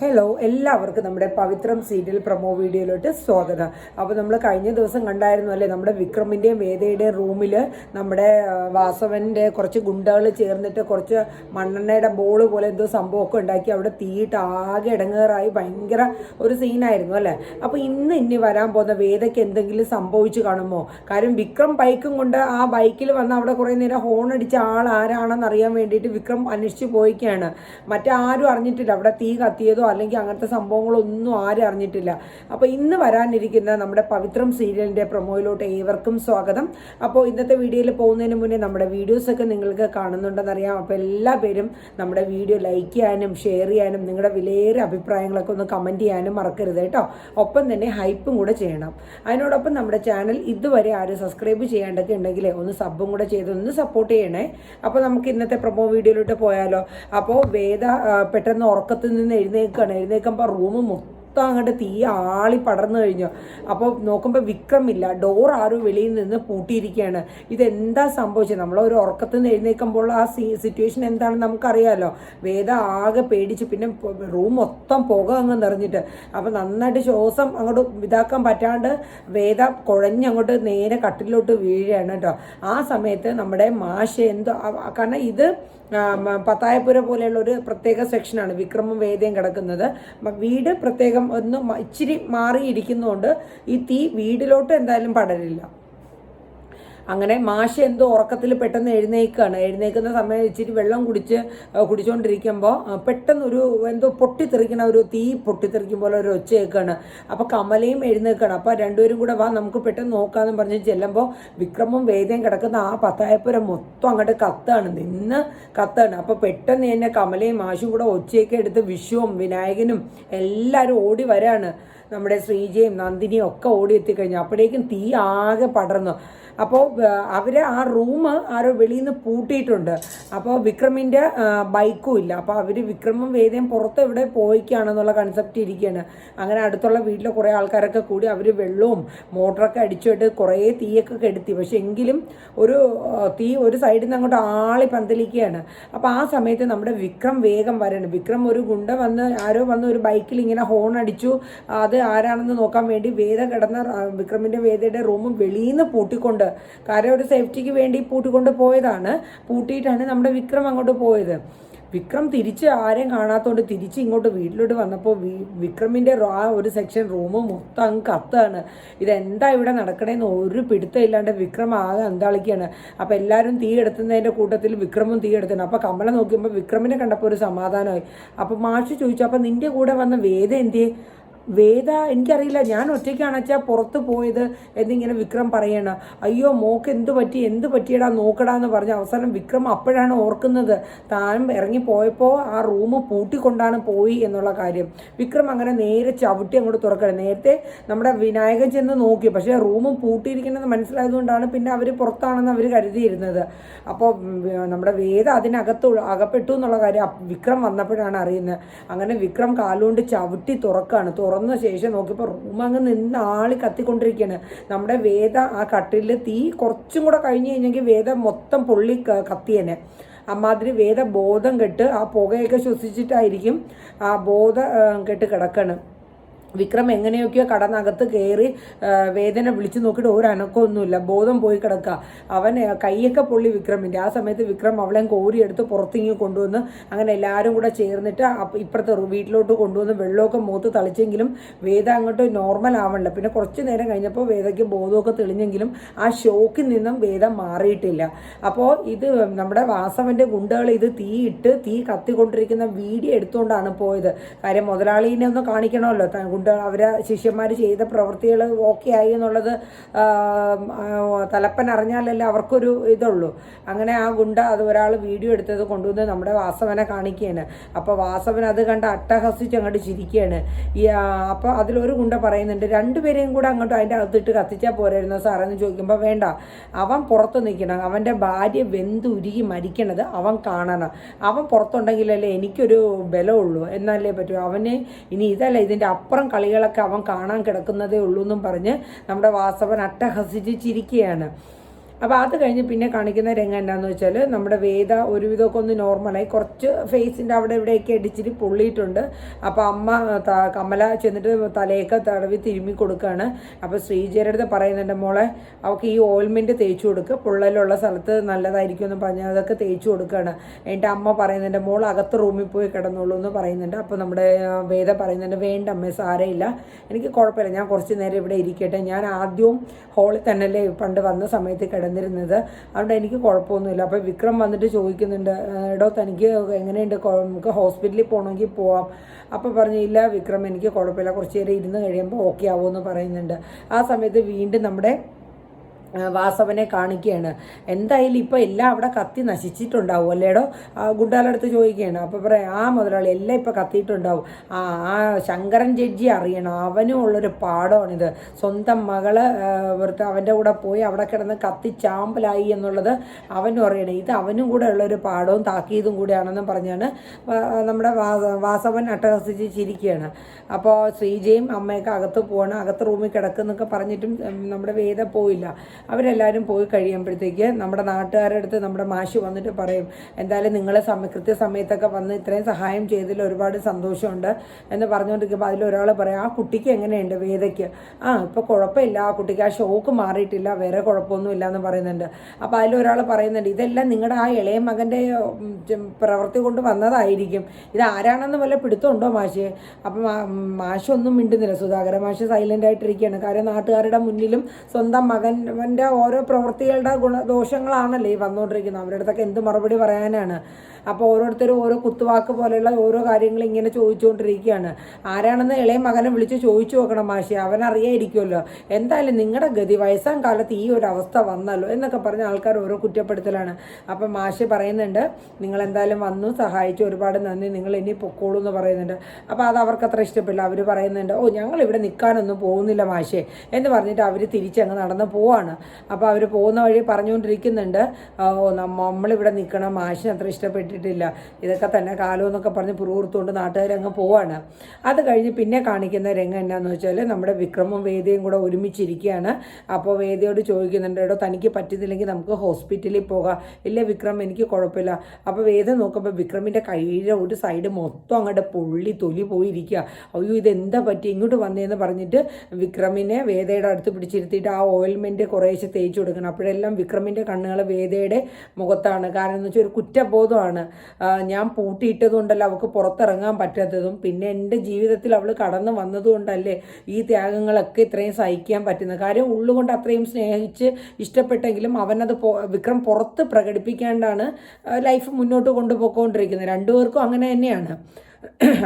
Hello എല്ലാവർക്കും നമ്മുടെ പവിത്രം serial promo വീഡിയോയിലോട്ട് സ്വാഗതം. അപ്പോൾ നമ്മൾ കഴിഞ്ഞ ദിവസം കണ്ടായിരുന്നു അല്ലേ നമ്മുടെ വിക്രമിന്റെയും വേദയുടെയും റൂമിൽ നമ്മുടെ വാസവന്റെ കുറച്ച് ഗുണ്ടകൾ ചേർന്നിട്ട് കുറച്ച് മണ്ണെണ്ണയുടെ ബോൾ പോലെ എന്തോ സംഭവമൊക്കെ ഉണ്ടാക്കി അവിടെ തീയിട്ട് ആകെ ഇടങ്ങേറായി. ഭയങ്കര ഒരു സീനായിരുന്നു അല്ലേ? അപ്പോൾ ഇന്ന് ഇനി വരാൻ പോകുന്ന വേദയ്ക്ക് എന്തെങ്കിലും സംഭവിച്ചു കാണുമോ? കാര്യം വിക്രം ബൈക്കും കൊണ്ട് ആ ബൈക്കിൽ വന്ന് അവിടെ കുറേ നേരം ഹോൺ അടിച്ച ആൾ ആരാണെന്ന് അറിയാൻ വേണ്ടിയിട്ട് വിക്രം അന്വേഷിച്ച് പോയിക്കുകയാണ് മറ്റാരും അറിഞ്ഞിട്ടില്ല. അവിടെ തീ കത്തിയതോ അല്ലെങ്കിൽ അങ്ങനത്തെ സംഭവങ്ങളൊന്നും ആരും അറിഞ്ഞിട്ടില്ല. അപ്പോൾ ഇന്ന് വരാനിരിക്കുന്ന നമ്മുടെ പവിത്രം സീരിയലിന്റെ പ്രൊമോയിലോട്ട് ഏവർക്കും സ്വാഗതം. അപ്പോൾ ഇന്നത്തെ വീഡിയോയിൽ പോകുന്നതിന് മുന്നേ നമ്മുടെ വീഡിയോസൊക്കെ നിങ്ങൾക്ക് കാണുന്നുണ്ടെന്നറിയാം. അപ്പോൾ എല്ലാ പേരും നമ്മുടെ വീഡിയോ ലൈക്ക് ചെയ്യാനും ഷെയർ ചെയ്യാനും നിങ്ങളുടെ വിലയേറിയ അഭിപ്രായങ്ങളൊക്കെ ഒന്ന് കമന്റ് ചെയ്യാനും മറക്കരുത് കേട്ടോ. ഒപ്പം തന്നെ ഹൈപ്പും കൂടെ ചെയ്യണം. അതിനോടൊപ്പം നമ്മുടെ ചാനൽ ഇതുവരെ ആരും സബ്സ്ക്രൈബ് ചെയ്യാണ്ടൊക്കെ ഉണ്ടെങ്കിൽ ഒന്ന് സബും കൂടെ ചെയ്ത് ഒന്ന് സപ്പോർട്ട് ചെയ്യണേ. അപ്പോൾ നമുക്ക് ഇന്നത്തെ പ്രൊമോ വീഡിയോയിലോട്ട് പോയാലോ? അപ്പോൾ വേദ പെട്ടെന്ന് ഉറക്കത്തിൽ നിന്ന് എഴുന്നേൽക്കുകയാണ് എഴുന്നേൽക്കുമ്പോൾ റൂം മൊത്തം അങ്ങോട്ട് തീ ആളി പടർന്നു കഴിഞ്ഞു. അപ്പോൾ നോക്കുമ്പോൾ വിക്രമില്ല. ഡോർ ആരും വെളിയിൽ നിന്ന് പൂട്ടിയിരിക്കുകയാണ്. ഇതെന്താ സംഭവിച്ചത്? നമ്മൾ ഒരു ഉറക്കത്തിൽ നിന്ന് എഴുന്നേൽക്കുമ്പോൾ ആ സീ സിറ്റുവേഷൻ എന്താണെന്ന് നമുക്കറിയാമല്ലോ വേദ ആകെ പേടിച്ച്. പിന്നെ റൂം മൊത്തം പുക അങ്ങ് നിറഞ്ഞിട്ട്. അപ്പോൾ നന്നായിട്ട് ശ്വാസം അങ്ങോട്ട് ഇതാക്കാൻ പറ്റാണ്ട് വേദ കുഴഞ്ഞങ്ങോട്ട് നേരെ കട്ടിലോട്ട് വീഴുകയാണ് കേട്ടോ. ആ സമയത്ത് നമ്മുടെ മാഷ എന്തോ കാരണം ഇത് പത്തായപ്പുര പോലെയുള്ള ഒരു പ്രത്യേക സെക്ഷനാണ് വിക്രമും വേദയും കിടക്കുന്നത്. വീട് പ്രത്യേകം ഒന്ന് ഇച്ചിരി മാറിയിരിക്കുന്നതുകൊണ്ട് ഈ തീ വീടിലോട്ട് എന്തായാലും പടരില്ല. അങ്ങനെ മാഷ് എന്തോ ഉറക്കത്തിൽ പെട്ടെന്ന് എഴുന്നേൽക്കുകയാണ് എഴുന്നേൽക്കുന്ന സമയം ഇച്ചിരി വെള്ളം കുടിച്ച് കുടിച്ചുകൊണ്ടിരിക്കുമ്പോൾ പെട്ടെന്നൊരു എന്തോ പൊട്ടിത്തെറിക്കണ ഒരു തീ പൊട്ടിത്തെറിക്കും പോലെ ഒരു ഒച്ച കേൾക്കുകയാണ് അപ്പോൾ കമലയും എഴുന്നേൽക്കുകയാണ് അപ്പോൾ രണ്ടുപേരും കൂടെ വാ നമുക്ക് പെട്ടെന്ന് നോക്കാമെന്ന് പറഞ്ഞ് ചെല്ലുമ്പോൾ വിക്രമും വേദയും കിടക്കുന്ന ആ പത്തായപ്പുരം മൊത്തം അങ്ങോട്ട് കത്താണ്. നിന്ന് കത്താണ്. അപ്പോൾ പെട്ടെന്ന് തന്നെ കമലയും മാഷും കൂടെ ഒച്ചയൊക്കെ എടുത്ത് വിഷുവും വിനായകനും എല്ലാവരും ഓടി വരാണ്. നമ്മുടെ ശ്രീജയും നന്ദിനിയും ഒക്കെ ഓടി എത്തിക്കഴിഞ്ഞു അപ്പോഴേക്കും തീ ആകെ പടർന്നു. അപ്പോൾ അവർ ആ റൂം ആരോ വെളിയിൽ നിന്ന് പൂട്ടിയിട്ടുണ്ട്. അപ്പോൾ വിക്രമിന്റെ ബൈക്കും ഇല്ല. അപ്പോൾ അവർ വിക്രമും വേദയും പുറത്ത് എവിടെ പോയിക്കാണെന്നുള്ള കൺസെപ്റ്റ് ഇരിക്കുകയാണ്. അങ്ങനെ അടുത്തുള്ള വീട്ടിലെ കുറേ ആൾക്കാരൊക്കെ കൂടി അവർ വെള്ളവും മോട്ടറൊക്കെ അടിച്ചിട്ട് കുറേ തീയൊക്കെ കെടുത്തി. പക്ഷെ എങ്കിലും ഒരു തീ ഒരു സൈഡിൽ നിന്ന് അങ്ങോട്ട് ആളി പന്തലിക്കുകയാണ്. അപ്പോൾ ആ സമയത്ത് നമ്മുടെ വിക്രം വേഗം വരണം. വിക്രം ഒരു ഗുണ്ട വന്ന് ആരോ വന്ന് ഒരു ബൈക്കിൽ ഇങ്ങനെ ഹോൺ അടിച്ചു. അത് ആരാണെന്ന് നോക്കാൻ വേണ്ടി വേദ കിടന്ന വിക്രമിന്റെ വേദയുടെ റൂമും വെളിയിൽ നിന്ന് പൂട്ടിക്കൊണ്ട് കാര്യം ഒരു സേഫ്റ്റിക്ക് വേണ്ടി പൂട്ടിക്കൊണ്ട് പോയതാണ്. പൂട്ടിയിട്ടാണ് നമ്മുടെ വിക്രം അങ്ങോട്ട് പോയത്. വിക്രം തിരിച്ച് ആരെയും കാണാത്തതുകൊണ്ട് തിരിച്ച് ഇങ്ങോട്ട് വീട്ടിലോട്ട് വന്നപ്പോൾ വിക്രമിന്റെ ആ ഒരു സെക്ഷൻ റൂം മൊത്തം അങ്ങ് കത്താണ്. ഇതെന്താ ഇവിടെ നടക്കണേന്ന് ഒരു പിടുത്തം ഇല്ലാണ്ട് വിക്രം ആകെ അന്താളിക്കുകയാണ് അപ്പോൾ എല്ലാവരും തീ എടുത്തുന്നതിന്റെ കൂട്ടത്തിൽ വിക്രമും തീ എടുത്തു അപ്പോൾ കമല നോക്കിയപ്പോൾ വിക്രമിനെ കണ്ടപ്പോൾ ഒരു സമാധാനമായി. അപ്പോൾ മാഷ് ചോദിച്ചു അപ്പോൾ നിന്റെ കൂടെ വന്ന വേദ എന്തിയെ? വേദ എനിക്കറിയില്ല. ഞാൻ ഒറ്റയ്ക്കാണ് അച്ഛാ പുറത്ത് പോയത് എന്നിങ്ങനെ വിക്രം പറയണ. അയ്യോ മോക്ക് എന്ത് പറ്റി? എന്ത് പറ്റിയടാ? നോക്കടാ എന്ന് പറഞ്ഞ അവസാനം വിക്രം അപ്പോഴാണ് ഓർക്കുന്നത്. താൻ ഇറങ്ങിപ്പോയപ്പോൾ ആ റൂം പൂട്ടിക്കൊണ്ടാണ് പോയി എന്നുള്ള കാര്യം. വിക്രം അങ്ങനെ നേരെ ചവിട്ടി അങ്ങോട്ട് തുറക്കണം നേരത്തെ നമ്മുടെ വിനായകൻ ചെന്ന് നോക്കി. പക്ഷേ റൂം പൂട്ടിയിരിക്കണമെന്ന് മനസ്സിലായതുകൊണ്ടാണ് പിന്നെ അവർ പുറത്താണെന്ന് അവർ കരുതിയിരുന്നത്. അപ്പോൾ നമ്മുടെ വേദ അതിനകത്ത് അകപ്പെട്ടു എന്നുള്ള കാര്യം വിക്രം വന്നപ്പോഴാണ് അറിയുന്നത്. അങ്ങനെ വിക്രം കാലുകൊണ്ട് ചവിട്ടി തുറക്കാണ് തുറന്ന ശേഷം നോക്കിയപ്പോൾ റൂം അങ്ങ് നിന്ന് ആളി കത്തിക്കൊണ്ടിരിക്കുകയാണ് നമ്മുടെ വേദ ആ കട്ടിലിൽ തീ കുറച്ചും കൂടെ കഴിഞ്ഞ് കഴിഞ്ഞെങ്കിൽ വേദ മൊത്തം പൊള്ളി കത്തിയേനെ. അമ്മാതിരി വേദ ബോധം കെട്ട് ആ പുകയൊക്കെ ശ്വസിച്ചിട്ടായിരിക്കും ആ ബോധം കെട്ട് കിടക്കണം. വിക്രം എങ്ങനെയൊക്കെയോ കടന്നകത്ത് കയറി വേദന വിളിച്ചു നോക്കിയിട്ട് ഒരു ബോധം പോയി കിടക്കുക അവൻ കൈയൊക്കെ പൊള്ളി വിക്രമിന്റെ ആ സമയത്ത് വിക്രം അവളെ കോരിയെടുത്ത് പുറത്തിങ്ങി കൊണ്ടുവന്ന് അങ്ങനെ എല്ലാവരും കൂടെ ചേർന്നിട്ട് ഇപ്പുറത്തെ വീട്ടിലോട്ട് കൊണ്ടുവന്ന് വെള്ളമൊക്കെ മൂത്ത് തളിച്ചെങ്കിലും വേദ അങ്ങോട്ട് നോർമൽ ആവണില്ല. പിന്നെ കുറച്ച് നേരം കഴിഞ്ഞപ്പോൾ വേദയ്ക്ക് ബോധമൊക്കെ തെളിഞ്ഞെങ്കിലും ആ ഷോക്കിൽ നിന്നും വേദ മാറിയിട്ടില്ല. അപ്പോൾ ഇത് നമ്മുടെ വാസവന്റെ ഗുണ്ടകൾ ഇത് തീയിട്ട് തീ കത്തിക്കൊണ്ടിരിക്കുന്ന വീഡിയോ എടുത്തുകൊണ്ടാണ് പോയത്. കാര്യം മുതലാളീനെ ഒന്ന് കാണിക്കണമല്ലോ. ത- അവർ ശിഷ്യന്മാർ ചെയ്ത പ്രവൃത്തികൾ ഓക്കെ ആയി എന്നുള്ളത് തലപ്പൻ അറിഞ്ഞാലല്ലേ അവർക്കൊരു ഇതുള്ളൂ. അങ്ങനെ ആ ഗുണ്ട അത് ഒരാൾ വീഡിയോ എടുത്തത് കൊണ്ടുവന്ന് നമ്മുടെ വാസവനെ കാണിക്കുകയാണ്. അപ്പോൾ വാസവൻ അത് കണ്ട് അട്ടഹസിച്ച് അങ്ങോട്ട് ചിരിക്കുകയാണ്. ഈ അപ്പോൾ അതിലൊരു ഗുണ്ട പറയുന്നുണ്ട് രണ്ടുപേരെയും കൂടെ അങ്ങോട്ട് അതിന്റെ അകത്തിട്ട് കത്തിച്ചാൽ പോരായിരുന്നു സാറെന്ന് ചോദിക്കുമ്പോൾ വേണ്ട. അവൻ പുറത്ത് നിൽക്കണം. അവന്റെ ഭാര്യ വെന്തുരുകി മരിക്കണത് അവൻ കാണണം. അവൻ പുറത്തുണ്ടെങ്കിലല്ലേ എനിക്കൊരു ബലമുള്ളൂ എന്നാലേ പറ്റൂ? അവന് ഇനി ഇതല്ല ഇതിന്റെ അപ്പുറം കളികളൊക്കെ അവൻ കാണാൻ കിടക്കുന്നതേ ഉള്ളൂ എന്നും പറഞ്ഞ് നമ്മുടെ വാസവൻ അട്ടഹസിച്ച് ചിരിക്കുകയാണ്. അപ്പോൾ അത് കഴിഞ്ഞ് പിന്നെ കാണിക്കുന്ന രംഗം എന്താണെന്ന് വെച്ചാൽ നമ്മുടെ വേദ ഒരുവിധമൊക്കെ ഒന്ന് നോർമലായി കുറച്ച് ഫേസിന്റെ അവിടെ ഇവിടെയൊക്കെ അടിച്ചിട്ട് പൊള്ളിയിട്ടുണ്ട്. അപ്പോൾ അമ്മ കമല ചെന്നിട്ട് തലയൊക്കെ തടവി തിരുമ്മി കൊടുക്കുകയാണ് അപ്പോൾ ശ്രീജയുടെ അടുത്ത് പറയുന്നുണ്ട് മോളെ അവൾക്ക് ഈ ഓയിൽമെന്റ് തേച്ചു കൊടുക്കുക പൊള്ളലുള്ള സ്ഥലത്ത് നല്ലതായിരിക്കും എന്ന് പറഞ്ഞാൽ അതൊക്കെ തേച്ചു കൊടുക്കുകയാണ് എന്റെ അമ്മ പറയുന്നുണ്ട് മോൾ അകത്ത് റൂമിൽ പോയി കിടന്നുള്ളൂ എന്ന് പറയുന്നുണ്ട്. അപ്പോൾ നമ്മുടെ വേദ പറയുന്നുണ്ട് വേണ്ട അമ്മേ സാരയില്ല എനിക്ക് കുഴപ്പമില്ല. ഞാൻ കുറച്ച് നേരം ഇവിടെ ഇരിക്കട്ടെ. ഞാൻ ആദ്യവും ഹോളിൽ തന്നെ പണ്ട് വന്ന സമയത്ത് കിടന്നിരുന്നത് അതുകൊണ്ട് എനിക്ക് കുഴപ്പമൊന്നുമില്ല. അപ്പോൾ വിക്രം വന്നിട്ട് ചോദിക്കുന്നുണ്ട് "ആ, എടോ തനിക്ക് എങ്ങനെയുണ്ട്? നമുക്ക് ഹോസ്പിറ്റലിൽ പോകണമെങ്കിൽ പോവാം. അപ്പോൾ പറഞ്ഞു ഇല്ല വിക്രം എനിക്ക് കുഴപ്പമില്ല. കുറച്ച് നേരം ഇരുന്ന് കഴിയുമ്പോൾ ഓക്കെ ആവുമെന്ന് പറയുന്നുണ്ട്. ആ സമയത്ത് വീണ്ടും നമ്മുടെ വാസവനെ കാണിക്കുകയാണ്. എന്തായാലും ഇപ്പോൾ എല്ലാം അവിടെ കത്തി നശിച്ചിട്ടുണ്ടാവും അല്ലേടോ? ഗുണ്ടാലടുത്ത് ചോദിക്കുകയാണ്. അപ്പോൾ പറയാം ആ മുതലാളി എല്ലാം ഇപ്പോൾ കത്തിയിട്ടുണ്ടാവും. ആ ആ ശങ്കരൻ ജഡ്ജി അറിയണം. അവനും ഉള്ളൊരു പാഠമാണിത്. സ്വന്തം മകൾ വെറുതെ അവന്റെ കൂടെ പോയി അവിടെ കിടന്ന് കത്തി ചാമ്പലായി എന്നുള്ളത് അവനും അറിയണം. ഇത് അവനും കൂടെ ഉള്ളൊരു പാഠവും താക്കീതും കൂടെയാണെന്നും പറഞ്ഞാണ് നമ്മുടെ വാസവൻ അട്ടഹസിച്ച് ചിരിക്കുകയാണ് അപ്പോൾ ശ്രീജയും അമ്മയൊക്കെ അകത്ത് പോകണം അകത്ത് റൂമിൽ കിടക്കുന്നൊക്കെ പറഞ്ഞിട്ടും നമ്മുടെ വേദ പോയില്ല. അവരെല്ലാവരും പോയി കഴിയുമ്പോഴത്തേക്ക് നമ്മുടെ നാട്ടുകാരുടെ അടുത്ത് നമ്മുടെ മാഷി വന്നിട്ട് പറയും എന്തായാലും നിങ്ങളെ സമയ കൃത്യസമയത്തൊക്കെ വന്ന് ഇത്രയും സഹായം ചെയ്തതിൽ ഒരുപാട് സന്തോഷമുണ്ട് എന്ന് പറഞ്ഞുകൊണ്ടിരിക്കുമ്പോൾ അതിലൊരാൾ പറയും ആ കുട്ടിക്ക് എങ്ങനെയുണ്ട് വേദയ്ക്ക്? ആ ഇപ്പോൾ കുഴപ്പമില്ല ആ കുട്ടിക്ക് ആ ഷോക്ക് മാറിയിട്ടില്ല വേറെ കുഴപ്പമൊന്നും എന്ന് പറയുന്നുണ്ട്. അപ്പോൾ അതിലൊരാൾ പറയുന്നുണ്ട് ഇതെല്ലാം നിങ്ങളുടെ ആ ഇളയ മകന്റെ പ്രവൃത്തി കൊണ്ട് വന്നതായിരിക്കും. ഇത് ആരാണെന്ന് വല്ല പിടുത്തമുണ്ടോ മാഷ്? അപ്പം മാഷൊന്നും മിണ്ടുന്നില്ല. സുധാകര മാഷ് സൈലന്റ് ആയിട്ടിരിക്കുകയാണ്. കാര്യം നാട്ടുകാരുടെ മുന്നിലും സ്വന്തം മകന്റെ ഓരോ പ്രവൃത്തികളുടെ ഗുണ ദോഷങ്ങളാണല്ലേ ഈ വന്നുകൊണ്ടിരിക്കുന്നത്. അവരുടെ അടുത്തൊക്കെ എന്ത് മറുപടി പറയാനാണ്? അപ്പോൾ ഓരോരുത്തരും ഓരോ കുത്തുവാക്ക് പോലെയുള്ള ഓരോ കാര്യങ്ങൾ ഇങ്ങനെ ചോദിച്ചുകൊണ്ടിരിക്കുകയാണ്. ആരാണെന്ന് ഇളയ മകനെ വിളിച്ച് ചോദിച്ചു നോക്കണം മാഷി അവൻ അറിയായിരിക്കുമല്ലോ. എന്തായാലും നിങ്ങളുടെ ഗതി വയസ്സാം കാലത്ത് ഈ ഒരു അവസ്ഥ വന്നല്ലോ എന്നൊക്കെ പറഞ്ഞ ആൾക്കാർ ഓരോ കുറ്റപ്പെടുത്തലാണ്. അപ്പം മാഷി പറയുന്നുണ്ട് നിങ്ങൾ എന്തായാലും വന്നു സഹായിച്ചു ഒരുപാട് നന്ദി നിങ്ങൾ ഇനി പൊക്കോളൂ എന്ന് പറയുന്നുണ്ട്. അപ്പോൾ അത് അവർക്ക് അത്ര ഇഷ്ടപ്പെടില്ല. അവർ പറയുന്നുണ്ട് ഓ ഞങ്ങൾ ഇവിടെ നിൽക്കാനൊന്നും പോകുന്നില്ല മാഷേ എന്ന് പറഞ്ഞിട്ട് അവർ തിരിച്ചങ്ങ് നടന്ന് പോവാണ്. അപ്പോൾ അവർ പോകുന്ന വഴി പറഞ്ഞുകൊണ്ടിരിക്കുന്നുണ്ട്. നമ്മളിവിടെ നിൽക്കണം മാഷിന് അത്ര ഇഷ്ടപ്പെട്ടിട്ടില്ല. ഇതൊക്കെ തന്നെ കാലം എന്നൊക്കെ പറഞ്ഞ് പുറത്തുകൊണ്ട് നാട്ടുകാരങ്ങ് പോവാണ്. അത് കഴിഞ്ഞ് പിന്നെ കാണിക്കുന്ന രംഗം എന്നാന്ന് വെച്ചാൽ നമ്മുടെ വിക്രമും വേദിയും കൂടെ ഒരുമിച്ചിരിക്കുകയാണ്. അപ്പോൾ വേദിയോട് ചോദിക്കുന്നുണ്ട് എടോ തനിക്ക് പറ്റുന്നില്ലെങ്കിൽ നമുക്ക് ഹോസ്പിറ്റലിൽ പോകാം. ഇല്ല വിക്രം എനിക്ക് കുഴപ്പമില്ല. അപ്പോൾ വേദ നോക്കുമ്പോൾ വിക്രമിന്റെ കയ്യിലെ ഒരു സൈഡ് മൊത്തം അങ്ങോട്ട് പുള്ളി തൊലി പോയിരിക്കുക അയ്യോ ഇതെന്താ പറ്റി? ഇങ്ങോട്ട് വന്നേന്ന് പറഞ്ഞിട്ട് വിക്രമിനെ വേദയുടെ അടുത്ത് പിടിച്ചിരുത്തിയിട്ട് ആ ഓയിൽമെന്റ് കുറേശ്ശെ തേച്ച് കൊടുക്കണം. അപ്പോഴെല്ലാം വിക്രമിന്റെ കണ്ണുകൾ വേദയുടെ മുഖത്താണ്. കാരണം എന്ന് വെച്ചാൽ ഒരു കുറ്റബോധമാണ്. ഞാൻ പൂട്ടിയിട്ടത് കൊണ്ടല്ല അവൾക്ക് പുറത്തിറങ്ങാൻ പറ്റാത്തതും പിന്നെ എന്റെ ജീവിതത്തിൽ അവൾ കടന്നു വന്നതുകൊണ്ടല്ലേ ഈ ത്യാഗങ്ങളൊക്കെ ഇത്രയും സഹിക്കാൻ പറ്റുന്നത്. കാര്യം ഉള്ളുകൊണ്ട് അത്രയും സ്നേഹിച്ച് ഇഷ്ടപ്പെട്ടെങ്കിലും അവനത് വിക്രം പുറത്ത് പ്രകടിപ്പിക്കാണ്ടാണ് ലൈഫ് മുന്നോട്ട് കൊണ്ടുപോയിക്കൊണ്ടിരിക്കുന്നത്. രണ്ടുപേർക്കും അങ്ങനെ തന്നെയാണ്.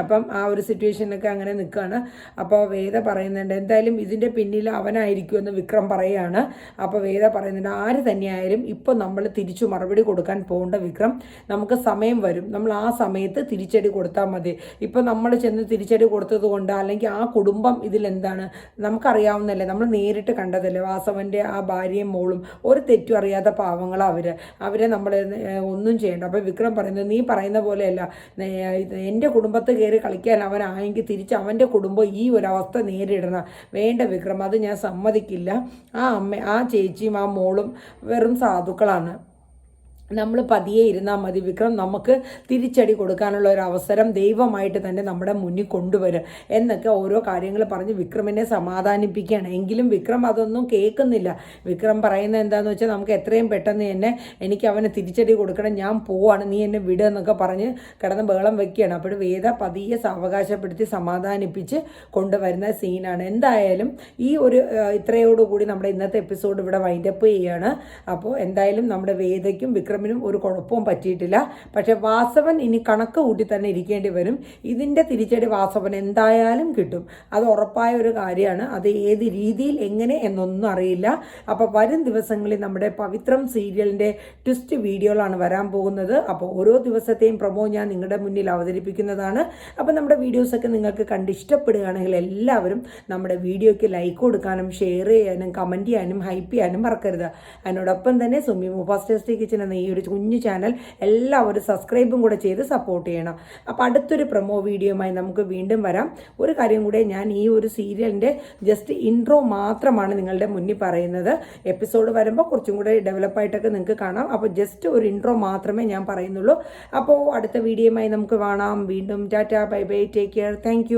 അപ്പം ആ ഒരു സിറ്റുവേഷനിലൊക്കെ അങ്ങനെ നിൽക്കുകയാണ്. അപ്പോൾ വേദ പറയുന്നുണ്ട് എന്തായാലും ഇതിന്റെ പിന്നിൽ അവനായിരിക്കുമെന്ന് വിക്രം പറയുകയാണ്. അപ്പോൾ വേദ പറയുന്നുണ്ട് ആര് തന്നെയായാലും ഇപ്പോൾ നമ്മൾ തിരിച്ചു മറുപടി കൊടുക്കാൻ പോകേണ്ട വിക്രം നമുക്ക് സമയം വരും. നമ്മൾ ആ സമയത്ത് തിരിച്ചടി കൊടുത്താൽ മതി. ഇപ്പോൾ നമ്മൾ ചെന്ന് തിരിച്ചടി കൊടുത്തത് കൊണ്ട് അല്ലെങ്കിൽ ആ കുടുംബം ഇതിലെന്താണ് നമുക്കറിയാവുന്നല്ലേ നമ്മൾ നേരിട്ട് കണ്ടതല്ലേ വാസവന്റെ ആ ഭാര്യയും മോളും ഒരു തെറ്റും അറിയാത്ത പാവങ്ങളാണ് അവർ അവരെ നമ്മൾ ഒന്നും ചെയ്യേണ്ട. അപ്പോൾ വിക്രം പറയുന്നത് നീ പറയുന്ന പോലെയല്ല എന്റെ കുടുംബത്ത് കയറി കളിക്കാൻ അവനായെങ്കിൽ തിരിച്ച് അവന്റെ കുടുംബം ഈ ഒരവസ്ഥ നേരിടണം. വേണ്ട വിക്രം അത് ഞാൻ സമ്മതിക്കില്ല. ആ അമ്മ ആ ചേച്ചിയും ആ മോളും വെറും സാധുക്കളാണ്. നമ്മൾ പതിയെ ഇരുന്നാൽ മതി. വിക്രം നമുക്ക് തിരിച്ചടി കൊടുക്കാനുള്ള ഒരു അവസരം ദൈവമായിട്ട് തന്നെ നമ്മുടെ മുന്നിൽ കൊണ്ടുവരും എന്നൊക്കെ ഓരോ കാര്യങ്ങൾ പറഞ്ഞ് വിക്രമിനെ സമാധാനിപ്പിക്കുകയാണ്. എങ്കിലും വിക്രം അതൊന്നും കേൾക്കുന്നില്ല. വിക്രം പറയുന്നത് എന്താണെന്ന് വെച്ചാൽ നമുക്ക് എത്രയും പെട്ടെന്ന് തന്നെ എനിക്ക് അവന് തിരിച്ചടി കൊടുക്കണം ഞാൻ പോവാണ് നീ എന്നെ വിട് എന്നൊക്കെ പറഞ്ഞ് കിടന്ന് ബഹളം വെക്കുകയാണ്. അപ്പോൾ വേദ പതിയെ അവകാശപ്പെടുത്തി സമാധാനിപ്പിച്ച് കൊണ്ടുവരുന്ന സീനാണ്. എന്തായാലും ഈ ഒരു ഇത്രയോടുകൂടി നമ്മുടെ ഇന്നത്തെ എപ്പിസോഡ് ഇവിടെ വൈൻഡപ്പ് ചെയ്യുകയാണ് അപ്പോൾ എന്തായാലും നമ്മുടെ വേദയ്ക്കും വിക്രമിനും ഒരു കുഴപ്പവും പറ്റിയിട്ടില്ല. പക്ഷെ വാസവൻ ഇനി കണക്ക് കൂട്ടി തന്നെ ഇരിക്കേണ്ടി വരും. ഇതിന്റെ തിരിച്ചടി വാസവൻ എന്തായാലും കിട്ടും. അത് ഉറപ്പായ ഒരു കാര്യമാണ്. അത് ഏത് രീതിയിൽ എങ്ങനെ എന്നൊന്നും അറിയില്ല. അപ്പോൾ വരും ദിവസങ്ങളിൽ നമ്മുടെ പവിത്രം സീരിയലിന്റെ ട്വിസ്റ്റ് വീഡിയോകളാണ് വരാൻ പോകുന്നത്. അപ്പോൾ ഓരോ ദിവസത്തെയും പ്രൊമോ ഞാൻ നിങ്ങളുടെ മുന്നിൽ അവതരിപ്പിക്കുന്നതാണ്. അപ്പോൾ നമ്മുടെ വീഡിയോസൊക്കെ നിങ്ങൾക്ക് കണ്ട് ഇഷ്ടപ്പെടുകയാണെങ്കിൽ എല്ലാവരും നമ്മുടെ വീഡിയോയ്ക്ക് ലൈക്ക് കൊടുക്കാനും ഷെയർ ചെയ്യാനും കമന്റ് ചെയ്യാനും ഹൈപ്പ് ചെയ്യാനും മറക്കരുത്. അതിനോടൊപ്പം തന്നെ സുമി ഫാസ്റ്റ് കിച്ചൻ എന്ന ഈ ഒരു കുഞ്ഞു ചാനൽ എല്ലാവരും സബ്സ്ക്രൈബും കൂടെ ചെയ്ത് സപ്പോർട്ട് ചെയ്യണം. അപ്പോൾ അടുത്തൊരു പ്രൊമോ വീഡിയോയുമായി നമുക്ക് വീണ്ടും വരാം. ഒരു കാര്യം കൂടെ ഞാൻ ഈ ഒരു സീരിയലിന്റെ ജസ്റ്റ് ഇൻട്രോ മാത്രമാണ് നിങ്ങളുടെ മുന്നിൽ പറയുന്നത്. എപ്പിസോഡ് വരുമ്പോൾ കുറച്ചും കൂടെ ഡെവലപ്പായിട്ടൊക്കെ നിങ്ങൾക്ക് കാണാം. അപ്പോൾ ജസ്റ്റ് ഒരു ഇൻട്രോ മാത്രമേ ഞാൻ പറയുന്നുള്ളൂ. അപ്പോൾ അടുത്ത വീഡിയോയുമായി നമുക്ക് കാണാം. വീണ്ടും ta-ta bye bye take care thank